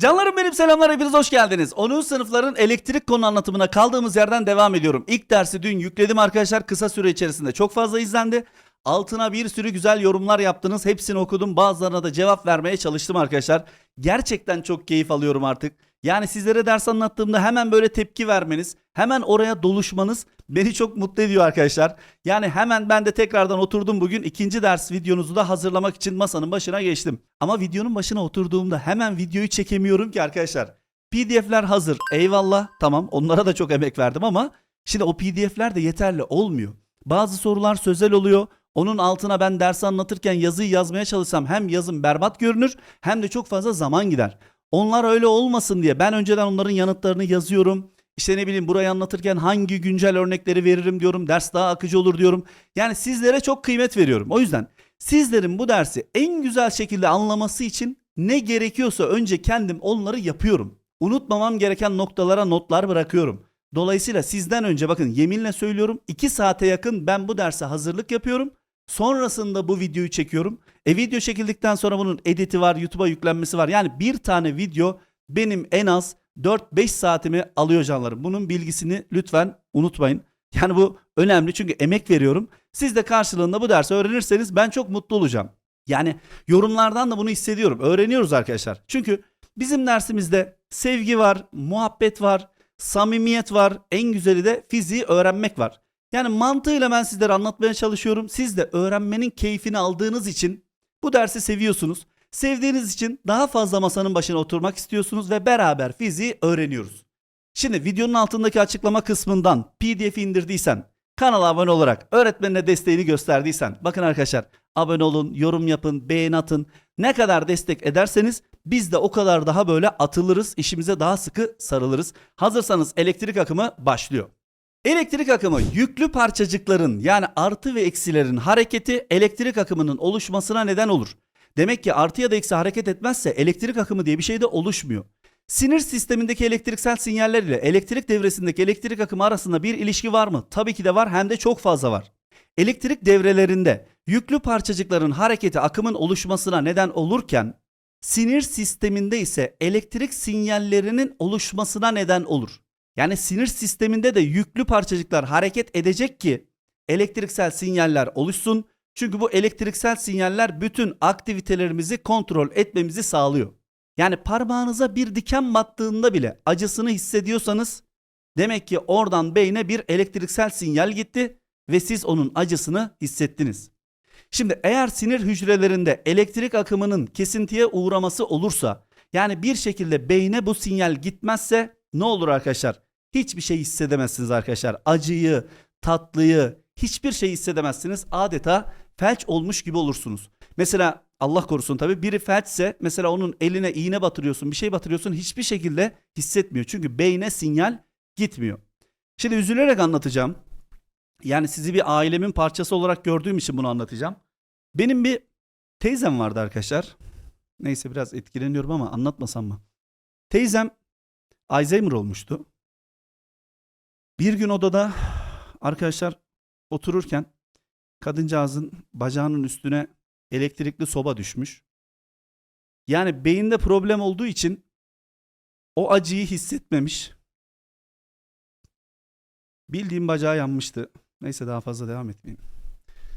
Canlarım benim selamlar hepiniz hoş geldiniz. 10. sınıfların elektrik konu anlatımına kaldığımız yerden devam ediyorum. İlk dersi dün yükledim arkadaşlar kısa süre içerisinde çok fazla izlendi. Altına bir sürü güzel yorumlar yaptınız. Hepsini okudum. Bazılarına da cevap vermeye çalıştım arkadaşlar. Gerçekten çok keyif alıyorum artık. Yani sizlere ders anlattığımda hemen böyle tepki vermeniz, hemen oraya doluşmanız beni çok mutlu ediyor arkadaşlar. Yani hemen ben de tekrardan oturdum bugün ikinci ders videonuzu da hazırlamak için masanın başına geçtim. Ama videonun başına oturduğumda hemen videoyu çekemiyorum ki arkadaşlar. PDF'ler hazır. Eyvallah. Tamam. Onlara da çok emek verdim ama şimdi o PDF'ler de yeterli olmuyor. Bazı sorular sözel oluyor. Onun altına ben ders anlatırken yazıyı yazmaya çalışsam hem yazım berbat görünür hem de çok fazla zaman gider. Onlar öyle olmasın diye ben önceden onların yanıtlarını yazıyorum. İşte ne bileyim burayı anlatırken hangi güncel örnekleri veririm diyorum. Ders daha akıcı olur diyorum. Yani sizlere çok kıymet veriyorum. O yüzden sizlerin bu dersi en güzel şekilde anlaması için ne gerekiyorsa önce kendim onları yapıyorum. Unutmamam gereken noktalara notlar bırakıyorum. Dolayısıyla sizden önce bakın yeminle söylüyorum 2 saate yakın ben bu derse hazırlık yapıyorum. Sonrasında bu videoyu çekiyorum. E video çekildikten sonra bunun editi var, YouTube'a yüklenmesi var. Yani bir tane video benim en az 4-5 saatimi alıyor canlarım. Bunun bilgisini lütfen unutmayın. Yani bu önemli çünkü emek veriyorum. Siz de karşılığında bu dersi öğrenirseniz ben çok mutlu olacağım. Yani yorumlardan da bunu hissediyorum. Öğreniyoruz arkadaşlar. Çünkü bizim dersimizde sevgi var, muhabbet var, samimiyet var. En güzeli de fiziği öğrenmek var. Yani mantığıyla ben sizlere anlatmaya çalışıyorum. Siz de öğrenmenin keyfini aldığınız için bu dersi seviyorsunuz. Sevdiğiniz için daha fazla masanın başına oturmak istiyorsunuz ve beraber fiziği öğreniyoruz. Şimdi videonun altındaki açıklama kısmından PDF'i indirdiysen, kanala abone olarak öğretmenine desteğini gösterdiysen, bakın arkadaşlar abone olun, yorum yapın, beğeni atın. Ne kadar destek ederseniz biz de o kadar daha böyle atılırız, işimize daha sıkı sarılırız. Hazırsanız elektrik akımı başlıyor. Elektrik akımı yüklü parçacıkların yani artı ve eksilerin hareketi elektrik akımının oluşmasına neden olur. Demek ki artı ya da eksi hareket etmezse elektrik akımı diye bir şey de oluşmuyor. Sinir sistemindeki elektriksel sinyaller ile elektrik devresindeki elektrik akımı arasında bir ilişki var mı? Tabii ki de var hem de çok fazla var. Elektrik devrelerinde yüklü parçacıkların hareketi akımın oluşmasına neden olurken sinir sisteminde ise elektrik sinyallerinin oluşmasına neden olur. Yani sinir sisteminde de yüklü parçacıklar hareket edecek ki elektriksel sinyaller oluşsun. Çünkü bu elektriksel sinyaller bütün aktivitelerimizi kontrol etmemizi sağlıyor. Yani parmağınıza bir diken battığında bile acısını hissediyorsanız demek ki oradan beyne bir elektriksel sinyal gitti ve siz onun acısını hissettiniz. Şimdi eğer sinir hücrelerinde elektrik akımının kesintiye uğraması olursa yani bir şekilde beyne bu sinyal gitmezse ne olur arkadaşlar? Hiçbir şey hissedemezsiniz arkadaşlar. Acıyı, tatlıyı, hiçbir şey hissedemezsiniz. Adeta felç olmuş gibi olursunuz. Mesela Allah korusun tabii biri felçse mesela onun eline iğne batırıyorsun, bir şey batırıyorsun hiçbir şekilde hissetmiyor. Çünkü beyne sinyal gitmiyor. Şimdi üzülerek anlatacağım. Yani sizi bir ailemin parçası olarak gördüğüm için bunu anlatacağım. Benim bir teyzem vardı arkadaşlar. Neyse biraz etkileniyorum ama anlatmasam mı? Teyzem Alzheimer olmuştu. Bir gün odada arkadaşlar otururken kadıncağızın bacağının üstüne elektrikli soba düşmüş. Yani beyinde problem olduğu için o acıyı hissetmemiş. Bildiğim bacağı yanmıştı. Neyse daha fazla devam etmeyeyim.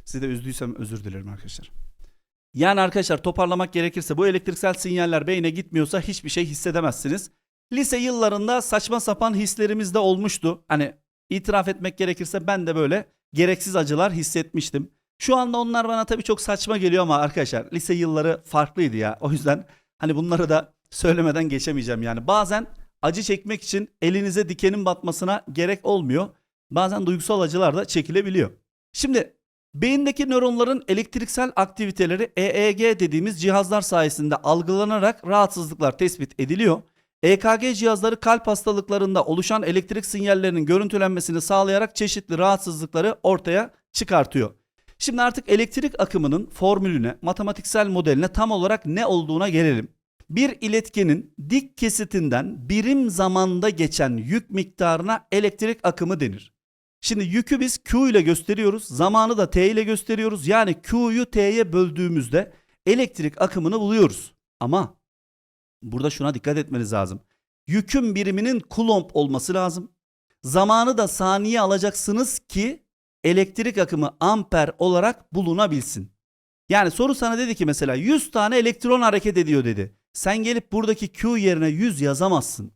Sizi de üzdüysem özür dilerim arkadaşlar. Yani arkadaşlar toparlamak gerekirse bu elektriksel sinyaller beyne gitmiyorsa hiçbir şey hissedemezsiniz. Lise yıllarında saçma sapan hislerimiz de olmuştu. Hani itiraf etmek gerekirse ben de böyle gereksiz acılar hissetmiştim. Şu anda onlar bana tabii çok saçma geliyor ama arkadaşlar lise yılları farklıydı ya. O yüzden hani bunları da söylemeden geçemeyeceğim yani. Bazen acı çekmek için elinize dikenin batmasına gerek olmuyor. Bazen duygusal acılar da çekilebiliyor. Şimdi beyindeki nöronların elektriksel aktiviteleri EEG dediğimiz cihazlar sayesinde algılanarak rahatsızlıklar tespit ediliyor. EKG cihazları kalp hastalıklarında oluşan elektrik sinyallerinin görüntülenmesini sağlayarak çeşitli rahatsızlıkları ortaya çıkartıyor. Şimdi artık elektrik akımının formülüne, matematiksel modeline tam olarak ne olduğuna gelelim. Bir iletkenin dik kesitinden birim zamanda geçen yük miktarına elektrik akımı denir. Şimdi yükü biz Q ile gösteriyoruz, zamanı da T ile gösteriyoruz. Yani Q'yu T'ye böldüğümüzde elektrik akımını buluyoruz. Ama Burada şuna dikkat etmeniz lazım. Yükün biriminin kulomb olması lazım. Zamanı da saniye alacaksınız ki elektrik akımı amper olarak bulunabilsin. Yani soru sana dedi ki mesela 100 tane elektron hareket ediyor dedi. Sen gelip buradaki Q yerine 100 yazamazsın.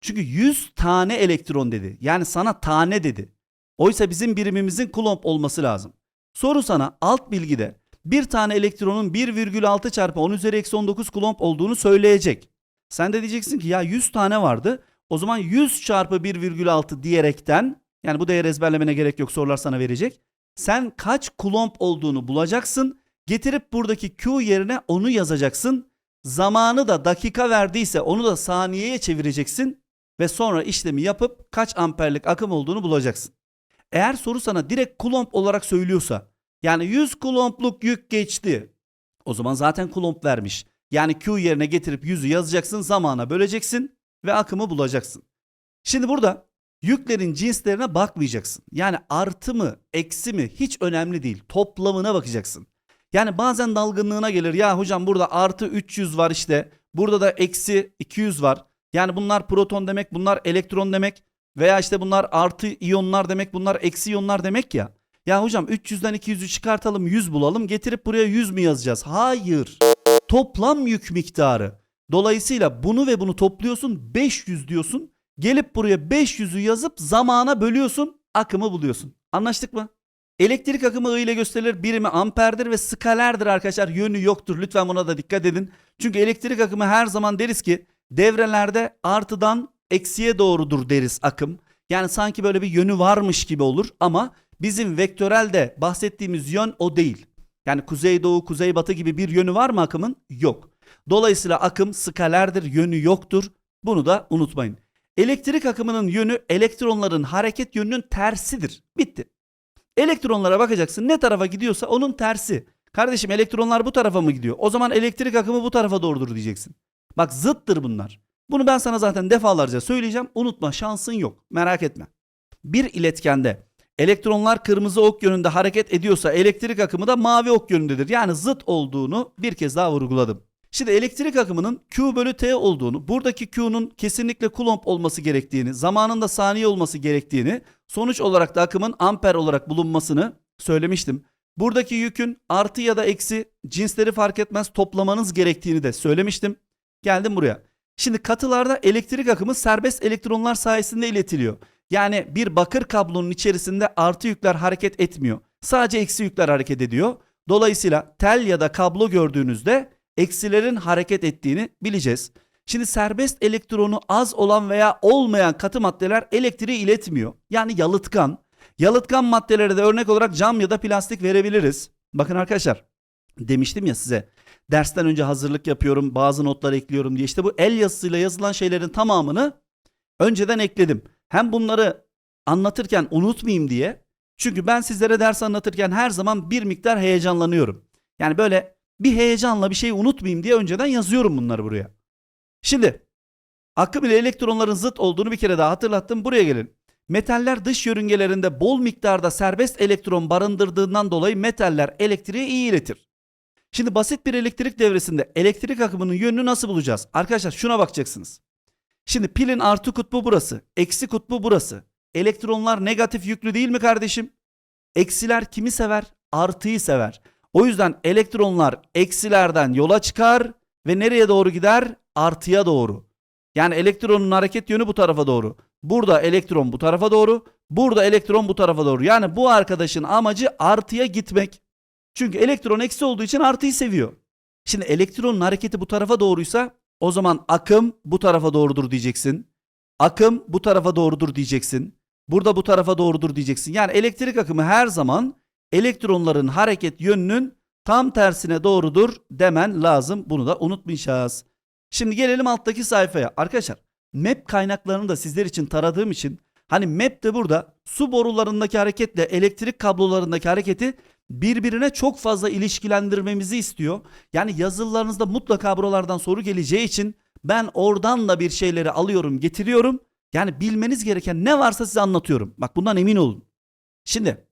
Çünkü 100 tane elektron dedi. Yani sana tane dedi. Oysa bizim birimimizin kulomb olması lazım. Soru sana alt bilgide bir tane elektronun 1,6 çarpı 10 üzeri eksi 19 kulomb olduğunu söyleyecek. Sen de diyeceksin ki ya 100 tane vardı. O zaman 100 çarpı 1,6 diyerekten yani bu değeri ezberlemene gerek yok sorular sana verecek. Sen kaç kulomb olduğunu bulacaksın. Getirip buradaki Q yerine onu yazacaksın. Zamanı da dakika verdiyse onu da saniyeye çevireceksin ve sonra işlemi yapıp kaç amperlik akım olduğunu bulacaksın. Eğer soru sana direkt kulomb olarak söylüyorsa yani 100 kulombluk yük geçti. O zaman zaten kulomb vermiş. Yani Q yerine getirip 100'ü yazacaksın, zamana böleceksin ve akımı bulacaksın. Şimdi burada yüklerin cinslerine bakmayacaksın. Yani artı mı, eksi mi hiç önemli değil. Toplamına bakacaksın. Yani bazen dalgınlığına gelir. Ya hocam burada artı 300 var işte. Burada da eksi 200 var. Yani bunlar proton demek, bunlar elektron demek. Veya işte bunlar artı iyonlar demek, bunlar eksi iyonlar demek ya. Ya hocam 300'den 200'ü çıkartalım 100 bulalım getirip buraya 100 mü yazacağız? Hayır. Toplam yük miktarı. Dolayısıyla bunu ve bunu topluyorsun 500 diyorsun. Gelip buraya 500'ü yazıp zamana bölüyorsun akımı buluyorsun. Anlaştık mı? Elektrik akımı I ile gösterilir. Birimi amperdir ve skalerdir arkadaşlar. Yönü yoktur. Lütfen buna da dikkat edin. Çünkü elektrik akımı her zaman deriz ki devrelerde artıdan eksiye doğrudur deriz akım. Yani sanki böyle bir yönü varmış gibi olur ama bizim vektörelde bahsettiğimiz yön o değil. Yani kuzeydoğu, kuzeybatı gibi bir yönü var mı akımın? Yok. Dolayısıyla akım skalerdir, yönü yoktur. Bunu da unutmayın. Elektrik akımının yönü elektronların hareket yönünün tersidir. Bitti. Elektronlara bakacaksın ne tarafa gidiyorsa onun tersi. Kardeşim elektronlar bu tarafa mı gidiyor? O zaman elektrik akımı bu tarafa doğrudur diyeceksin. Bak zıttır bunlar. Bunu ben sana zaten defalarca söyleyeceğim. Unutma şansın yok. Merak etme. Bir iletkende elektronlar kırmızı ok yönünde hareket ediyorsa elektrik akımı da mavi ok yönündedir. Yani zıt olduğunu bir kez daha vurguladım. Şimdi elektrik akımının Q bölü T olduğunu, buradaki Q'nun kesinlikle kulomb olması gerektiğini, zamanında saniye olması gerektiğini, sonuç olarak da akımın amper olarak bulunmasını söylemiştim. Buradaki yükün artı ya da eksi cinsleri fark etmez toplamanız gerektiğini de söylemiştim. Geldim buraya. Şimdi katılarda elektrik akımı serbest elektronlar sayesinde iletiliyor. Yani bir bakır kablonun içerisinde artı yükler hareket etmiyor. Sadece eksi yükler hareket ediyor. Dolayısıyla tel ya da kablo gördüğünüzde eksilerin hareket ettiğini bileceğiz. Şimdi serbest elektronu az olan veya olmayan katı maddeler elektriği iletmiyor. Yani yalıtkan. Yalıtkan maddelere de örnek olarak cam ya da plastik verebiliriz. Bakın arkadaşlar demiştim ya size dersten önce hazırlık yapıyorum bazı notlar ekliyorum diye işte bu el yazısıyla yazılan şeylerin tamamını önceden ekledim. Hem bunları anlatırken unutmayayım diye çünkü ben sizlere ders anlatırken her zaman bir miktar heyecanlanıyorum. Yani böyle bir heyecanla bir şeyi unutmayayım diye önceden yazıyorum bunları buraya. Şimdi akım ile elektronların zıt olduğunu bir kere daha hatırlattım. Buraya gelin. Metaller dış yörüngelerinde bol miktarda serbest elektron barındırdığından dolayı metaller elektriği iyi iletir. Şimdi basit bir elektrik devresinde elektrik akımının yönünü nasıl bulacağız? Arkadaşlar şuna bakacaksınız. Şimdi pilin artı kutbu burası, eksi kutbu burası. Elektronlar negatif yüklü değil mi kardeşim? Eksiler kimi sever? Artıyı sever. O yüzden elektronlar eksilerden yola çıkar ve nereye doğru gider? Artıya doğru. Yani elektronun hareket yönü bu tarafa doğru. Burada elektron bu tarafa doğru. Burada elektron bu tarafa doğru. Yani bu arkadaşın amacı artıya gitmek. Çünkü elektron eksi olduğu için artıyı seviyor. Şimdi elektronun hareketi bu tarafa doğruysa o zaman akım bu tarafa doğrudur diyeceksin. Akım bu tarafa doğrudur diyeceksin. Burada bu tarafa doğrudur diyeceksin. Yani elektrik akımı her zaman elektronların hareket yönünün tam tersine doğrudur demen lazım. Bunu da unutmayacağız. Şimdi gelelim alttaki sayfaya. Arkadaşlar map kaynaklarını da sizler için taradığım için hani map de burada su borularındaki hareketle elektrik kablolarındaki hareketi birbirine çok fazla ilişkilendirmemizi istiyor. Yani yazılarınızda mutlaka buralardan soru geleceği için ben oradan da bir şeyleri alıyorum, getiriyorum. Yani bilmeniz gereken ne varsa size anlatıyorum. Bak bundan emin olun. Şimdi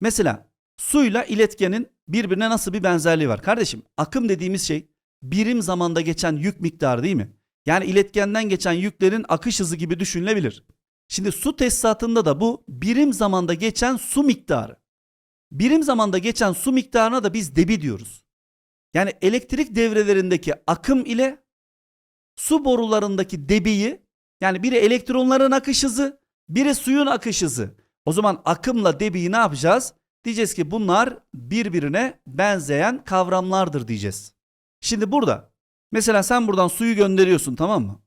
mesela suyla iletkenin birbirine nasıl bir benzerliği var? Kardeşim akım dediğimiz şey birim zamanda geçen yük miktarı değil mi? Yani iletkenden geçen yüklerin akış hızı gibi düşünülebilir. Şimdi su tesisatında da bu birim zamanda geçen su miktarı. Birim zamanda geçen su miktarına da biz debi diyoruz. Yani elektrik devrelerindeki akım ile su borularındaki debiyi yani biri elektronların akış hızı, biri suyun akış hızı. O zaman akımla debiyi ne yapacağız? Diyeceğiz ki bunlar birbirine benzeyen kavramlardır diyeceğiz. Şimdi burada mesela sen buradan suyu gönderiyorsun tamam mı?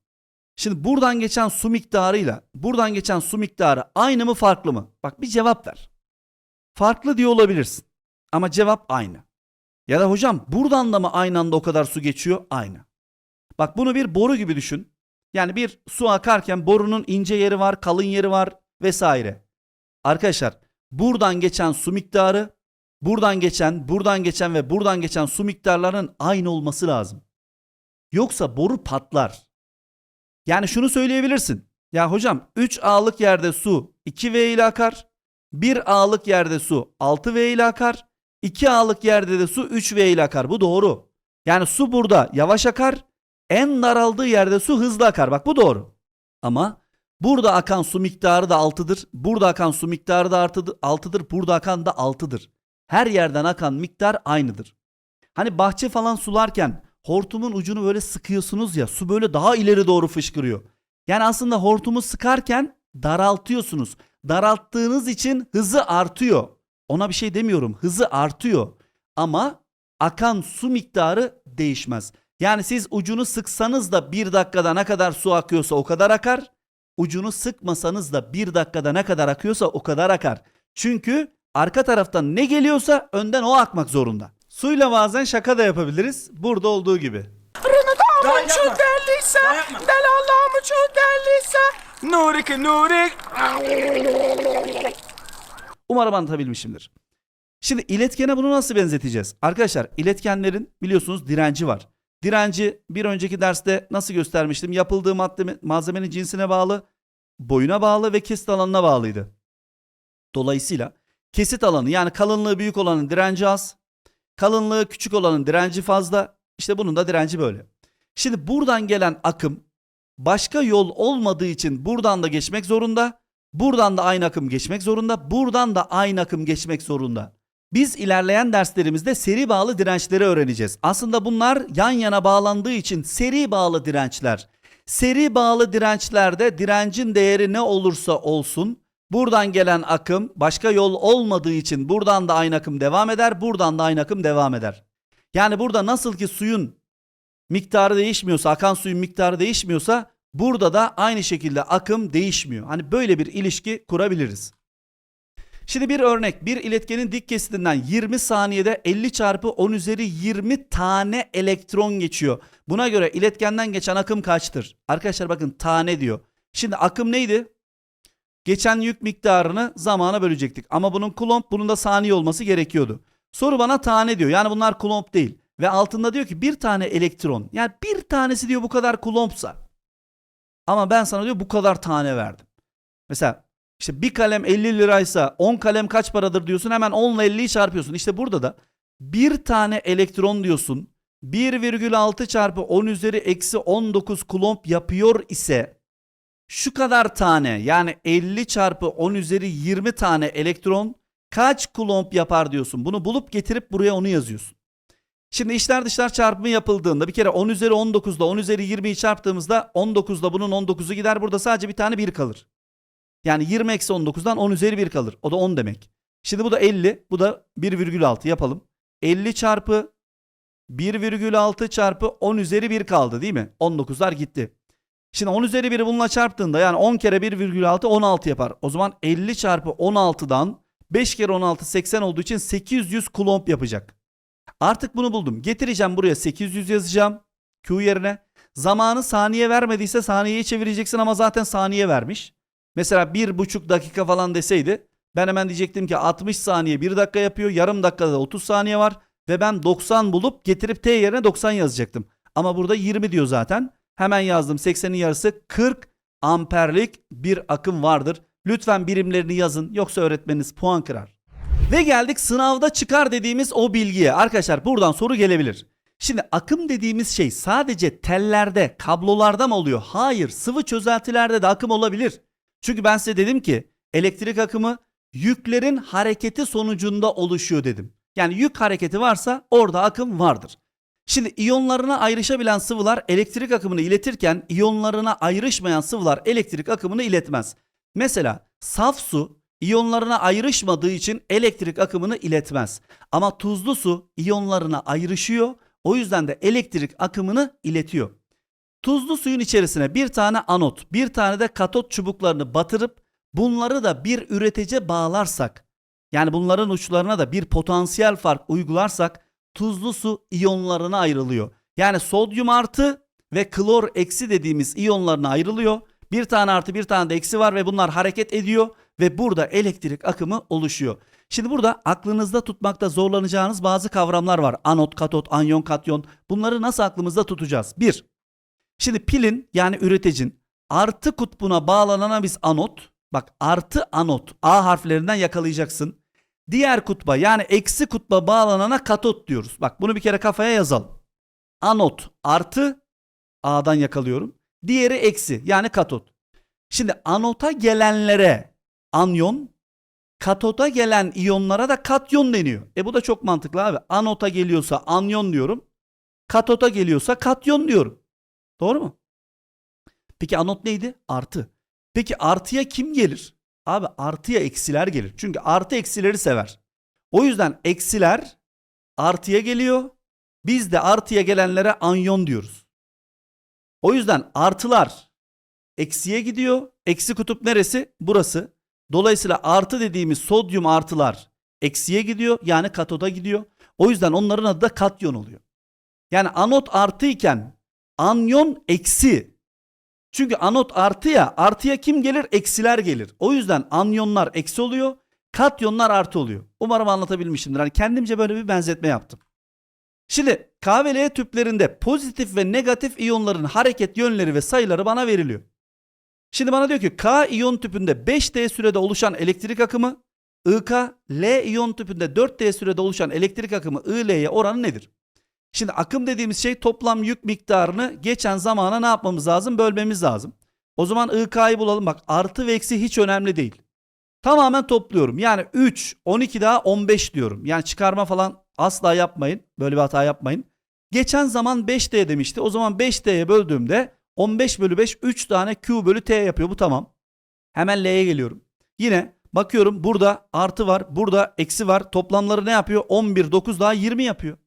Şimdi buradan geçen su miktarıyla buradan geçen su miktarı aynı mı farklı mı? Bak bir cevap ver. Farklı diyor olabilirsin. Ama cevap aynı. Ya da hocam buradan da mı aynı anda o kadar su geçiyor? Aynı. Bak bunu bir boru gibi düşün. Yani bir su akarken borunun ince yeri var, kalın yeri var vesaire. Arkadaşlar buradan geçen su miktarı, buradan geçen, buradan geçen ve buradan geçen su miktarlarının aynı olması lazım. Yoksa boru patlar. Yani şunu söyleyebilirsin. Ya hocam 3 A'lık yerde su 2V ile akar. 1 A'lık yerde su 6V ile akar. 2 A'lık yerde de su 3V ile akar. Bu doğru. Yani su burada yavaş akar. En daraldığı yerde su hızlı akar. Bak bu doğru. Ama burada akan su miktarı da 6'dır. Burada akan su miktarı da artıdır, 6'dır. Burada akan da 6'dır. Her yerden akan miktar aynıdır. Hani bahçe falan sularken hortumun ucunu böyle sıkıyorsunuz ya su böyle daha ileri doğru fışkırıyor. Yani aslında hortumu sıkarken daraltıyorsunuz. Daralttığınız için hızı artıyor. Ona bir şey demiyorum. Hızı artıyor. Ama akan su miktarı değişmez. Yani siz ucunu sıksanız da bir dakikada ne kadar su akıyorsa o kadar akar. Ucunu sıkmasanız da bir dakikada ne kadar akıyorsa o kadar akar. Çünkü arka taraftan ne geliyorsa önden o akmak zorunda. Suyla bazen şaka da yapabiliriz. Burada olduğu gibi. Daha çok değerliyse, del Allah'ımı çok değerliyse. Nurik Nurik. Umarım anlatabilmişimdir. Şimdi iletkene bunu nasıl benzeteceğiz? Arkadaşlar iletkenlerin biliyorsunuz direnci var. Direnci bir önceki derste nasıl göstermiştim? Yapıldığı madde, malzemenin cinsine bağlı, boyuna bağlı ve kesit alanına bağlıydı. Dolayısıyla kesit alanı yani kalınlığı büyük olanın direnci az, kalınlığı küçük olanın direnci fazla. İşte bunun da direnci böyle. Şimdi buradan gelen akım başka yol olmadığı için buradan da geçmek zorunda. Buradan da aynı akım geçmek zorunda. Buradan da aynı akım geçmek zorunda. Biz ilerleyen derslerimizde seri bağlı dirençleri öğreneceğiz. Aslında bunlar yan yana bağlandığı için seri bağlı dirençler. Seri bağlı dirençlerde direncin değeri ne olursa olsun buradan gelen akım başka yol olmadığı için buradan da aynı akım devam eder, buradan da aynı akım devam eder. Yani burada nasıl ki suyun miktarı değişmiyorsa, akan suyun miktarı değişmiyorsa burada da aynı şekilde akım değişmiyor. Hani böyle bir ilişki kurabiliriz. Şimdi bir örnek. Bir iletkenin dik kesitinden 20 saniyede 50 çarpı 10 üzeri 20 tane elektron geçiyor. Buna göre iletkenden geçen akım kaçtır? Arkadaşlar bakın tane diyor. Şimdi akım neydi? Geçen yük miktarını zamana bölecektik. Ama bunun kulomb bunun da saniye olması gerekiyordu. Soru bana tane diyor. Yani bunlar kulomb değil. Ve altında diyor ki bir tane elektron. Yani bir tanesi diyor bu kadar kulompsa. Ama ben sana diyor bu kadar tane verdim. Mesela işte bir kalem 50 liraysa 10 kalem kaç paradır diyorsun hemen 10 ile 50'yi çarpıyorsun. İşte burada da bir tane elektron diyorsun 1,6 çarpı 10 üzeri eksi 19 kulomb yapıyor ise şu kadar tane yani 50 çarpı 10 üzeri 20 tane elektron kaç kulomb yapar diyorsun. Bunu bulup getirip buraya onu yazıyorsun. Şimdi içler dışlar çarpımı yapıldığında bir kere 10 üzeri 19'da 10 üzeri 20'yi çarptığımızda 19'da bunun 19'u gider burada sadece bir tane 1 kalır. Yani 20 eksi 19'dan 10 üzeri 1 kalır. O da 10 demek. Şimdi bu da 50. Bu da 1,6 yapalım. 50 çarpı 1,6 çarpı 10 üzeri 1 kaldı değil mi? 19'lar gitti. Şimdi 10 üzeri 1'i bununla çarptığında yani 10 kere 1,6 16 yapar. O zaman 50 çarpı 16'dan 5 kere 16 80 olduğu için 800 kulomb yapacak. Artık bunu buldum. Getireceğim buraya 800 yazacağım. Q yerine. Zamanı saniye vermediyse saniyeye çevireceksin ama zaten saniye vermiş. Mesela bir buçuk dakika falan deseydi ben hemen diyecektim ki 60 saniye 1 dakika yapıyor. Yarım dakikada 30 saniye var. Ve ben 90 bulup getirip T yerine 90 yazacaktım. Ama burada 20 diyor zaten. Hemen yazdım 80'in yarısı 40 amperlik bir akım vardır. Lütfen birimlerini yazın yoksa öğretmeniniz puan kırar. Ve geldik sınavda çıkar dediğimiz o bilgiye. Arkadaşlar buradan soru gelebilir. Şimdi akım dediğimiz şey sadece tellerde, kablolarda mı oluyor? Hayır, sıvı çözeltilerde de akım olabilir. Çünkü ben size dedim ki elektrik akımı yüklerin hareketi sonucunda oluşuyor dedim. Yani yük hareketi varsa orada akım vardır. Şimdi iyonlarına ayrışabilen sıvılar elektrik akımını iletirken iyonlarına ayrışmayan sıvılar elektrik akımını iletmez. Mesela saf su iyonlarına ayrışmadığı için elektrik akımını iletmez. Ama tuzlu su iyonlarına ayrışıyor. O yüzden de elektrik akımını iletiyor. Tuzlu suyun içerisine bir tane anot, bir tane de katot çubuklarını batırıp bunları da bir üretece bağlarsak, yani bunların uçlarına da bir potansiyel fark uygularsak tuzlu su iyonlarına ayrılıyor. Yani sodyum artı ve klor eksi dediğimiz iyonlarına ayrılıyor. Bir tane artı bir tane de eksi var ve bunlar hareket ediyor ve burada elektrik akımı oluşuyor. Şimdi burada aklınızda tutmakta zorlanacağınız bazı kavramlar var. Anot, katot, anyon, katyon. Bunları nasıl aklımızda tutacağız? Bir, Şimdi pilin yani üreticin artı kutbuna bağlanana biz anot, bak artı anot A harflerinden yakalayacaksın. Diğer kutba yani eksi kutba bağlanana katot diyoruz. Bak bunu bir kere kafaya yazalım. Anot artı A'dan yakalıyorum. Diğeri eksi yani katot. Şimdi anota gelenlere anyon, katota gelen iyonlara da katyon deniyor. E bu da çok mantıklı abi. Anota geliyorsa anyon diyorum. Katota geliyorsa katyon diyorum. Doğru mu? Peki anot neydi? Artı. Peki artıya kim gelir? Abi artıya eksiler gelir. Çünkü artı eksileri sever. O yüzden eksiler artıya geliyor. Biz de artıya gelenlere anyon diyoruz. O yüzden artılar eksiye gidiyor. Eksi kutup neresi? Burası. Dolayısıyla artı dediğimiz sodyum artılar eksiye gidiyor. Yani katoda gidiyor. O yüzden onların adı da katyon oluyor. Yani anot artı iken anyon eksi. Çünkü anot artı ya artıya kim gelir? Eksiler gelir. O yüzden anyonlar eksi oluyor. Katyonlar artı oluyor. Umarım anlatabilmişimdir. Hani kendimce böyle bir benzetme yaptım. Şimdi K ve L tüplerinde pozitif ve negatif iyonların hareket yönleri ve sayıları bana veriliyor. Şimdi bana diyor ki K iyon tüpünde 5D sürede oluşan elektrik akımı IK, L iyon tüpünde 4D sürede oluşan elektrik akımı IL'ye oranı nedir? Şimdi akım dediğimiz şey toplam yük miktarını geçen zamana ne yapmamız lazım? Bölmemiz lazım. O zaman IK'yı bulalım. Bak artı ve eksi hiç önemli değil. Tamamen topluyorum. Yani 3, 12 daha 15 diyorum. Yani çıkarma falan asla yapmayın. Böyle bir hata yapmayın. Geçen zaman 5D demişti. O zaman 5D'ye böldüğümde 15 bölü 5 3 tane Q bölü T yapıyor. Bu tamam. Hemen L'ye geliyorum. Yine bakıyorum burada artı var. Burada eksi var. Toplamları ne yapıyor? 11, 9 daha 20 yapıyor.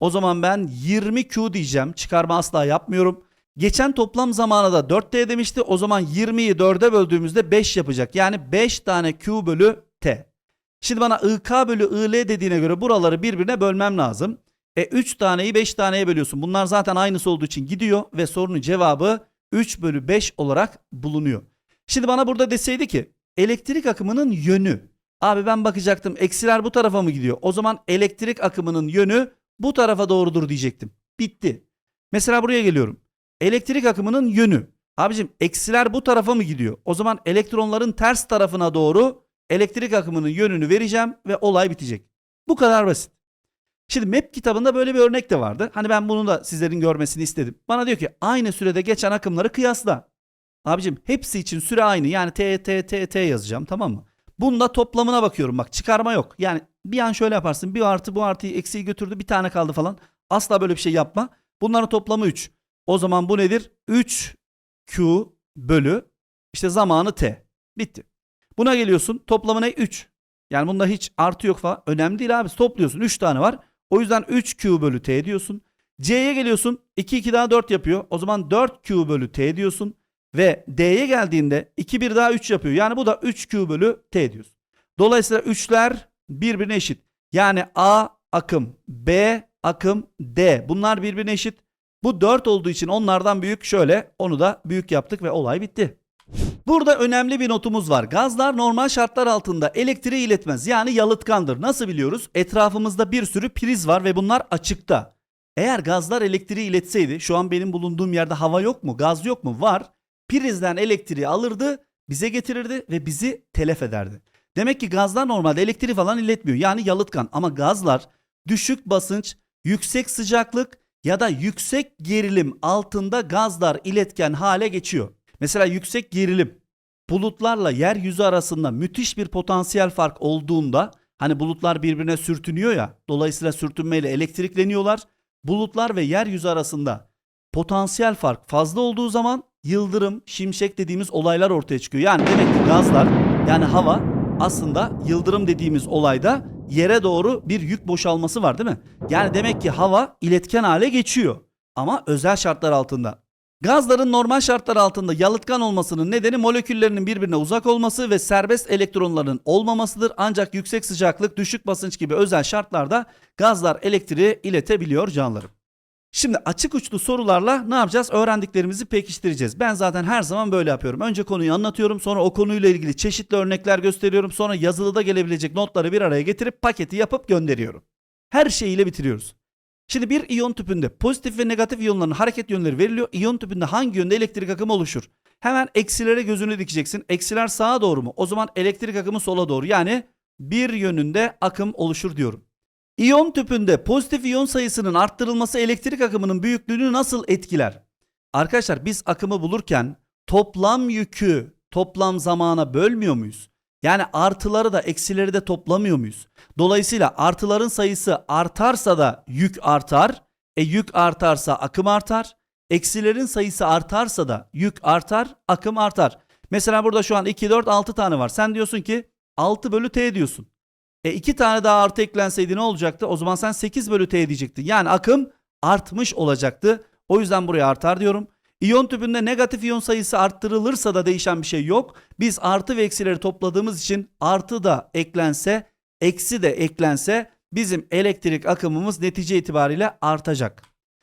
O zaman ben 20Q diyeceğim. Çıkarma asla yapmıyorum. Geçen toplam zamana da 4T demişti. O zaman 20'yi 4'e böldüğümüzde 5 yapacak. Yani 5 tane Q bölü T. Şimdi bana IK bölü IL dediğine göre buraları birbirine bölmem lazım. E 3 taneyi 5 taneye bölüyorsun. Bunlar zaten aynısı olduğu için gidiyor ve sorunun cevabı 3 bölü 5 olarak bulunuyor. Şimdi bana burada deseydi ki elektrik akımının yönü. Abi ben bakacaktım eksiler bu tarafa mı gidiyor? O zaman elektrik akımının yönü bu tarafa doğrudur diyecektim. Bitti. Mesela buraya geliyorum. Elektrik akımının yönü. Abicim eksiler bu tarafa mı gidiyor? O zaman elektronların ters tarafına doğru elektrik akımının yönünü vereceğim ve olay bitecek. Bu kadar basit. Şimdi MEP kitabında böyle bir örnek de vardı. Hani ben bunu da sizlerin görmesini istedim. Bana diyor ki aynı sürede geçen akımları kıyasla. Abicim hepsi için süre aynı. Yani T, T, T, T yazacağım tamam mı? Bunda toplamına bakıyorum bak çıkarma yok. Yani bir an şöyle yaparsın bir artı bu artıyı eksiği götürdü bir tane kaldı falan. Asla böyle bir şey yapma. Bunların toplamı 3. O zaman bu nedir? 3Q bölü işte zamanı T. Bitti. Buna geliyorsun toplamı ne? 3. Yani bunda hiç artı yok falan. Önemli değil abi. Topluyorsun 3 tane var. O yüzden 3Q bölü T diyorsun. C'ye geliyorsun 2 2 daha 4 yapıyor. O zaman 4Q bölü T diyorsun. Ve D'ye geldiğinde 2 1 daha 3 yapıyor. Yani bu da 3Q bölü T diyorsun. Dolayısıyla 3'ler birbirine eşit. Yani A akım, B akım, D. Bunlar birbirine eşit. Bu 4 olduğu için onlardan büyük şöyle onu da büyük yaptık ve olay bitti. Burada önemli bir notumuz var. Gazlar normal şartlar altında elektriği iletmez. Yani yalıtkandır. Nasıl biliyoruz? Etrafımızda bir sürü priz var ve bunlar açıkta. Eğer gazlar elektriği iletseydi şu an benim bulunduğum yerde hava yok mu? Gaz yok mu? Var. Prizden elektriği alırdı, bize getirirdi ve bizi telef ederdi. Demek ki gazlar normalde elektriği falan iletmiyor. Yani yalıtkan ama gazlar düşük basınç, yüksek sıcaklık ya da yüksek gerilim altında gazlar iletken hale geçiyor. Mesela yüksek gerilim bulutlarla yeryüzü arasında müthiş bir potansiyel fark olduğunda hani bulutlar birbirine sürtünüyor ya dolayısıyla sürtünmeyle elektrikleniyorlar. Bulutlar ve yeryüzü arasında potansiyel fark fazla olduğu zaman yıldırım, şimşek dediğimiz olaylar ortaya çıkıyor. Yani demek ki gazlar yani hava aslında yıldırım dediğimiz olayda yere doğru bir yük boşalması var değil mi? Yani demek ki hava iletken hale geçiyor ama özel şartlar altında. Gazların normal şartlar altında yalıtkan olmasının nedeni moleküllerinin birbirine uzak olması ve serbest elektronların olmamasıdır. Ancak yüksek sıcaklık, düşük basınç gibi özel şartlarda gazlar elektriği iletebiliyor canlarım. Şimdi açık uçlu sorularla ne yapacağız? Öğrendiklerimizi pekiştireceğiz. Ben zaten her zaman böyle yapıyorum. Önce konuyu anlatıyorum, sonra o konuyla ilgili çeşitli örnekler gösteriyorum, sonra yazılıda gelebilecek notları bir araya getirip paketi yapıp gönderiyorum. Her şeyiyle bitiriyoruz. Şimdi bir iyon tüpünde pozitif ve negatif iyonların hareket yönleri veriliyor. İyon tüpünde hangi yönde elektrik akımı oluşur? Hemen eksilere gözünü dikeceksin. Eksiler sağa doğru mu? O zaman elektrik akımı sola doğru. Yani bir yönünde akım oluşur diyorum. İyon tüpünde pozitif iyon sayısının arttırılması elektrik akımının büyüklüğünü nasıl etkiler? Arkadaşlar biz akımı bulurken toplam yükü toplam zamana bölmüyor muyuz? Yani artıları da eksileri de toplamıyor muyuz? Dolayısıyla artıların sayısı artarsa da yük artar. E yük artarsa akım artar. Eksilerin sayısı artarsa da yük artar, akım artar. Mesela burada şu an 2, 4, 6 tane var. Sen diyorsun ki 6 bölü t diyorsun. E 2 tane daha artı eklenseydi ne olacaktı? O zaman sen 8 bölü t diyecektin. Yani akım artmış olacaktı. O yüzden buraya artar diyorum. İyon tüpünde negatif iyon sayısı arttırılırsa da değişen bir şey yok. Biz artı ve eksileri topladığımız için artı da eklense, eksi de eklense bizim elektrik akımımız netice itibariyle artacak.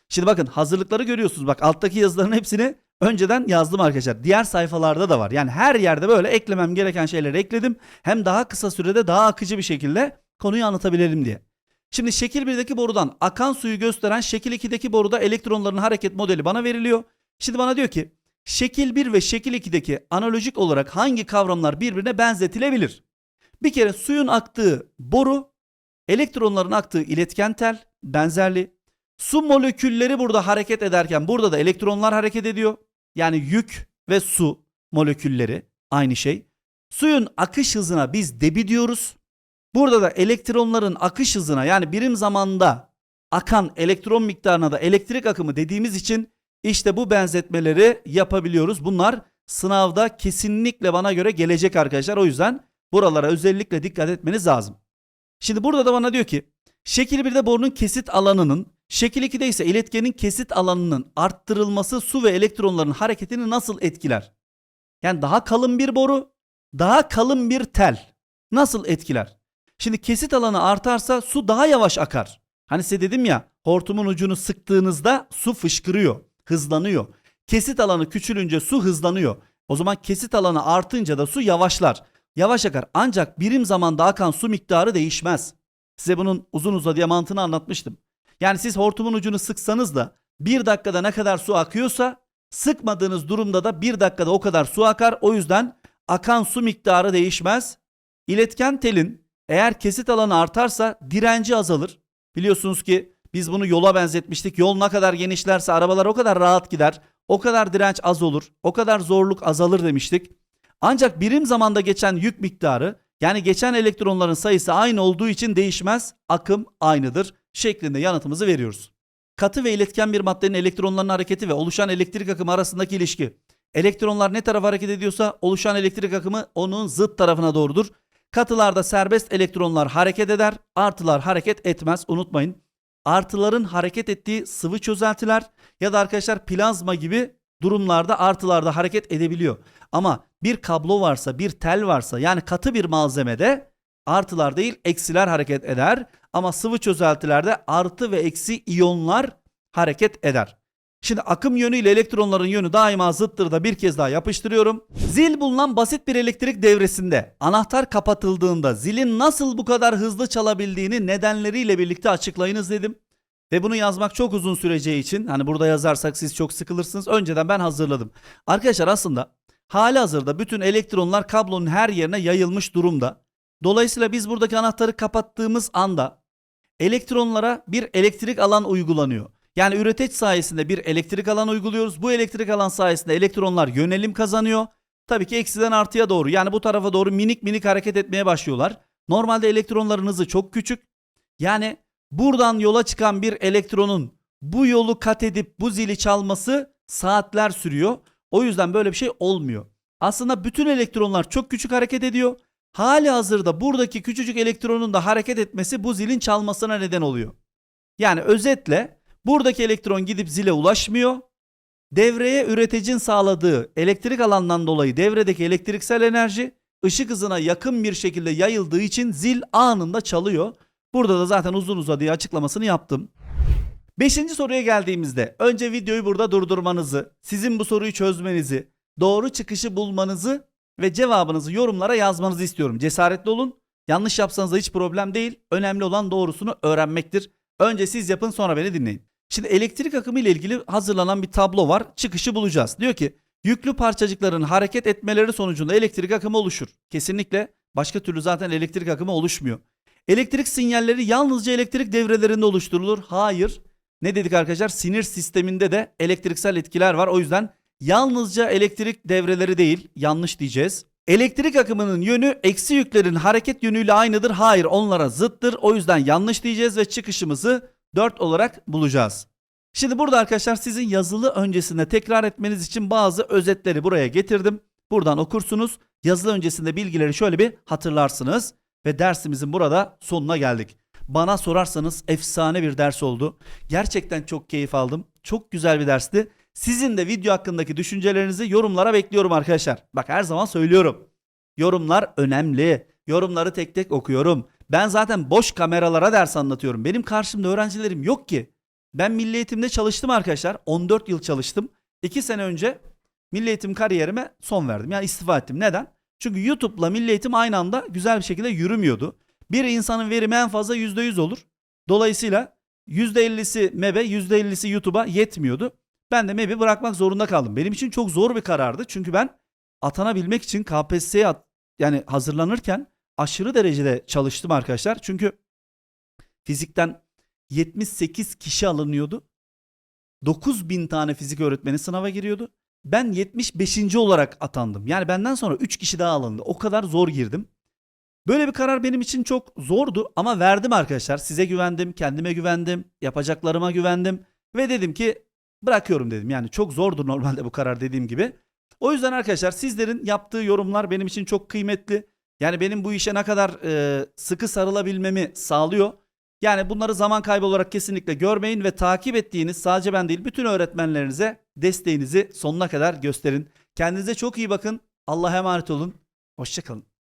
Şimdi bakın hazırlıkları görüyorsunuz. Bak alttaki yazıların hepsini önceden yazdım arkadaşlar. Diğer sayfalarda da var. Yani her yerde böyle eklemem gereken şeyleri ekledim. Hem daha kısa sürede daha akıcı bir şekilde konuyu anlatabilelim diye. Şimdi şekil 1'deki borudan akan suyu gösteren şekil 2'deki boruda elektronların hareket modeli bana veriliyor. Şimdi bana diyor ki şekil 1 ve şekil 2'deki analojik olarak hangi kavramlar birbirine benzetilebilir? Bir kere suyun aktığı boru, elektronların aktığı iletken tel, benzerli. Su molekülleri burada hareket ederken burada da elektronlar hareket ediyor. Yani yük ve su molekülleri aynı şey. Suyun akış hızına biz debi diyoruz. Burada da elektronların akış hızına yani birim zamanda akan elektron miktarına da elektrik akımı dediğimiz için işte bu benzetmeleri yapabiliyoruz. Bunlar sınavda kesinlikle bana göre gelecek arkadaşlar. O yüzden buralara özellikle dikkat etmeniz lazım. Şimdi burada da bana diyor ki şekil 1'de borunun kesit alanının şekil 2'de ise iletkenin kesit alanının arttırılması su ve elektronların hareketini nasıl etkiler? Yani daha kalın bir boru, daha kalın bir tel nasıl etkiler? Şimdi kesit alanı artarsa su daha yavaş akar. Hani size dedim ya hortumun ucunu sıktığınızda su fışkırıyor, hızlanıyor. Kesit alanı küçülünce su hızlanıyor. O zaman kesit alanı artınca da su yavaşlar. Yavaş akar ancak birim zamanda akan su miktarı değişmez. Size bunun uzun uzadıya mantığını anlatmıştım. Yani siz hortumun ucunu sıksanız da bir dakikada ne kadar su akıyorsa sıkmadığınız durumda da bir dakikada o kadar su akar. O yüzden akan su miktarı değişmez. İletken telin eğer kesit alanı artarsa direnci azalır. Biliyorsunuz ki biz bunu yola benzetmiştik. Yol ne kadar genişlerse arabalar o kadar rahat gider. O kadar direnç az olur. O kadar zorluk azalır demiştik. Ancak birim zamanda geçen yük miktarı yani geçen elektronların sayısı aynı olduğu için değişmez. Akım aynıdır şeklinde yanıtımızı veriyoruz. Katı ve iletken bir maddenin elektronların hareketi ve oluşan elektrik akımı arasındaki ilişki. Elektronlar ne tarafa hareket ediyorsa oluşan elektrik akımı onun zıt tarafına doğrudur. Katılarda serbest elektronlar hareket eder, artılar hareket etmez. Unutmayın. Artıların hareket ettiği sıvı çözeltiler ya da arkadaşlar plazma gibi durumlarda artılarda hareket edebiliyor. Ama bir kablo varsa, bir tel varsa yani katı bir malzemede artılar değil eksiler hareket eder. Ama sıvı çözeltilerde artı ve eksi iyonlar hareket eder. Şimdi akım yönüyle elektronların yönü daima zıttır da bir kez daha yapıştırıyorum. Zil bulunan basit bir elektrik devresinde anahtar kapatıldığında zilin nasıl bu kadar hızlı çalabildiğini nedenleriyle birlikte açıklayınız dedim. Ve bunu yazmak çok uzun süreceği için hani burada yazarsak siz çok sıkılırsınız. Önceden ben hazırladım. Arkadaşlar aslında hali hazırda bütün elektronlar kablonun her yerine yayılmış durumda. Dolayısıyla biz buradaki anahtarı kapattığımız anda elektronlara bir elektrik alan uygulanıyor. Yani üreteç sayesinde bir elektrik alan uyguluyoruz. Bu elektrik alan sayesinde elektronlar yönelim kazanıyor. Tabii ki eksiden artıya doğru yani bu tarafa doğru minik minik hareket etmeye başlıyorlar. Normalde elektronların hızı çok küçük. Yani buradan yola çıkan bir elektronun bu yolu kat edip bu zili çalması saatler sürüyor. O yüzden böyle bir şey olmuyor. Aslında bütün elektronlar çok küçük hareket ediyor. Hali hazırda buradaki küçücük elektronun da hareket etmesi bu zilin çalmasına neden oluyor. Yani özetle buradaki elektron gidip zile ulaşmıyor. Devreye üreticinin sağladığı elektrik alandan dolayı devredeki elektriksel enerji ışık hızına yakın bir şekilde yayıldığı için zil anında çalıyor. Burada da zaten uzun uzadıya açıklamasını yaptım. Beşinci soruya geldiğimizde önce videoyu burada durdurmanızı, sizin bu soruyu çözmenizi, doğru çıkışı bulmanızı ve cevabınızı yorumlara yazmanızı istiyorum. Cesaretli olun. Yanlış yapsanız da hiç problem değil. Önemli olan doğrusunu öğrenmektir. Önce siz yapın sonra beni dinleyin. Şimdi elektrik akımı ile ilgili hazırlanan bir tablo var. Çıkışı bulacağız. Diyor ki yüklü parçacıkların hareket etmeleri sonucunda elektrik akımı oluşur. Kesinlikle başka türlü zaten elektrik akımı oluşmuyor. Elektrik sinyalleri yalnızca elektrik devrelerinde oluşturulur. Hayır. Ne dedik arkadaşlar? Sinir sisteminde de elektriksel etkiler var. O yüzden yalnızca elektrik devreleri değil, yanlış diyeceğiz. Elektrik akımının yönü eksi yüklerin hareket yönüyle aynıdır. Hayır, onlara zıttır. O yüzden yanlış diyeceğiz ve çıkışımızı 4 olarak bulacağız. Şimdi burada arkadaşlar sizin yazılı öncesinde tekrar etmeniz için bazı özetleri buraya getirdim. Buradan okursunuz. Yazılı öncesinde bilgileri şöyle bir hatırlarsınız ve dersimizin burada sonuna geldik. Bana sorarsanız efsane bir ders oldu. Gerçekten çok keyif aldım. Çok güzel bir dersti. Sizin de video hakkındaki düşüncelerinizi yorumlara bekliyorum arkadaşlar. Bak her zaman söylüyorum. Yorumlar önemli. Yorumları tek tek okuyorum. Ben zaten boş kameralara ders anlatıyorum. Benim karşımda öğrencilerim yok ki. Ben milli eğitimde çalıştım arkadaşlar. 14 yıl çalıştım. 2 sene önce milli eğitim kariyerime son verdim. Yani istifa ettim. Neden? Çünkü YouTube'la milli eğitim aynı anda güzel bir şekilde yürümüyordu. Bir insanın verimi en fazla %100 olur. Dolayısıyla %50'si MEB'e %50'si YouTube'a yetmiyordu. Ben de MEB'i bırakmak zorunda kaldım. Benim için çok zor bir karardı. Çünkü ben atanabilmek için KPSS'ye yani hazırlanırken aşırı derecede çalıştım arkadaşlar. Çünkü fizikten 78 kişi alınıyordu. 9000 tane fizik öğretmeni sınava giriyordu. Ben 75. olarak atandım. Yani benden sonra 3 kişi daha alındı. O kadar zor girdim. Böyle bir karar benim için çok zordu ama verdim arkadaşlar. Size güvendim, kendime güvendim, yapacaklarıma güvendim ve dedim ki bırakıyorum dedim. Yani çok zordur normalde bu karar dediğim gibi. O yüzden arkadaşlar sizlerin yaptığı yorumlar benim için çok kıymetli. Yani benim bu işe ne kadar e, sıkı sarılabilmemi sağlıyor. Yani bunları zaman kaybı olarak kesinlikle görmeyin ve takip ettiğiniz sadece ben değil bütün öğretmenlerinize desteğinizi sonuna kadar gösterin. Kendinize çok iyi bakın. Allah'a emanet olun. Hoşçakalın.